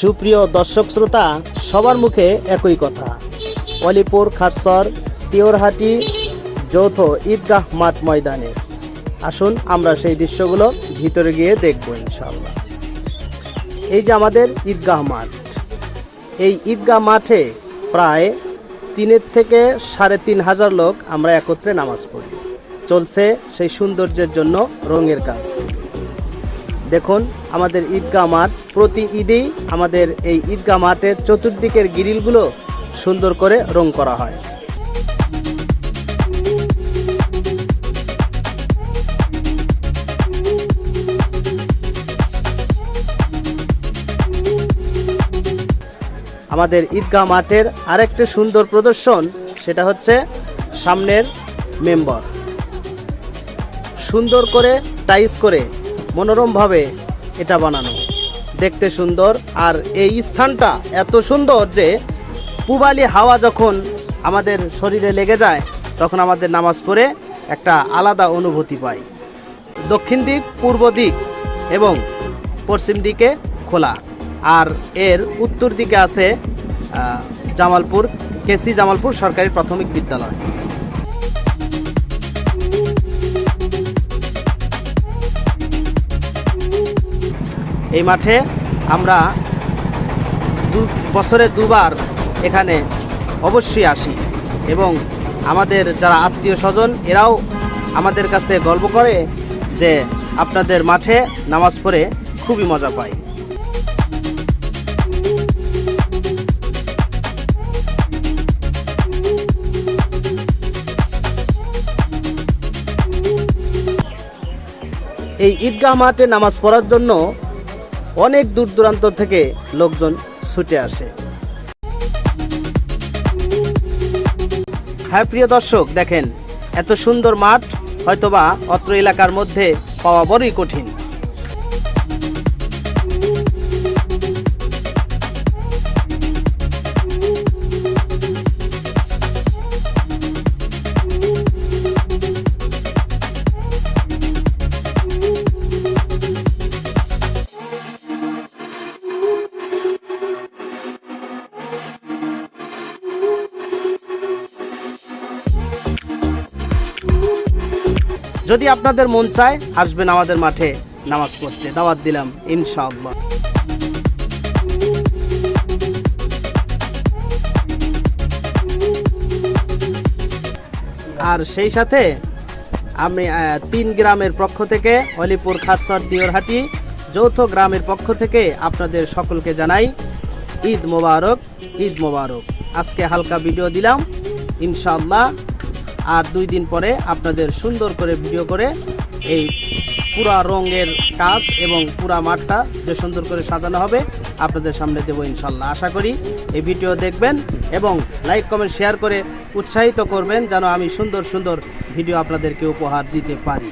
সুপ্রিয় দর্শক শ্রোতা, সবার মুখে একই কথা। অলিপুর খারসর তিওরহাটি যৌথ ঈদগাহ মাঠ ময়দানে। আসুন আমরা সেই দৃশ্যগুলো ভিতরে গিয়ে দেখব ইনশাল্লাহ এই যে আমাদের ঈদগাহ মাঠ। এই ঈদগাহ মাঠে প্রায় তিনের থেকে সাড়ে তিন হাজার লোক আমরা একত্রে নামাজ পড়ি। চলছে সেই সৌন্দর্যের জন্য রঙের কাজ। দেখুন, আমাদের ঈদগাহ মাঠ প্রতি ঈদেই আমাদের এই ঈদগাহ মাঠের চতুর্দিকের গ্রিলগুলো সুন্দর করে রং করা হয়। আমাদের ঈদগাহ মাঠের আরেকটি সুন্দর প্রদর্শন, সেটা হচ্ছে সামনের মেম্বার। সুন্দর করে টাইস করে মনোরমভাবে এটা বানানো। দেখতে সুন্দর, আর এই স্থানটা এত সুন্দর যে পুবালি হাওয়া যখন আমাদের শরীরে লেগে যায়, তখন আমাদের নামাজ পড়ে একটা আলাদা অনুভূতি পাই। দক্ষিণ দিক, পূর্ব দিক এবং পশ্চিম দিকে খোলা। আর এর উত্তর দিকে আছে জামালপুর, কেসি জামালপুর সরকারি প্রাথমিক বিদ্যালয়। এই মাঠে আমরা দু, বছরে দুবার এখানে অবশ্যই আসি এবং আমাদের যারা আত্মীয় স্বজন, এরাও আমাদের কাছে গর্ব করে যে আপনাদের মাঠে নামাজ পড়ে খুবই মজা পায়। এই ঈদগাহ মাঠে নামাজ পড়ার জন্য অনেক দূর দূরান্ত থেকে লোকজন ছুটে আসে। হ্যাঁ প্রিয় দর্শক, দেখেন, এত সুন্দর মাঠ হয়তোবা অত্র এলাকার মধ্যে পাওয়া বড়ই কঠিন। যদি আপনাদের মন চায়, আসবেন আমাদের মাঠে নামাজ পড়তে। দাওয়াত দিলাম, ইনশাআল্লাহ। আর সেই সাথে আমি তিন গ্রামের পক্ষ থেকে অলিপুর খাসর দিওরহাটি যৌথ গ্রামের পক্ষ থেকে আপনাদের সকলকে জানাই ঈদ মোবারক ঈদ মোবারক। আজকে হালকা ভিডিও দিলাম, ইনশাআল্লাহ। আর দুই দিন পরে আপনাদের সুন্দর করে ভিডিও করে এই পুরা রঙের কাজ এবং পুরা মাঠটা যে সুন্দর করে সাজানো হবে, আপনাদের সামনে দেবো ইনশাল্লাহ। আশা করি এই ভিডিও দেখবেন এবং লাইক, কমেন্ট, শেয়ার করে উৎসাহিত করবেন যেন আমি সুন্দর সুন্দর ভিডিও আপনাদেরকে উপহার দিতে পারি।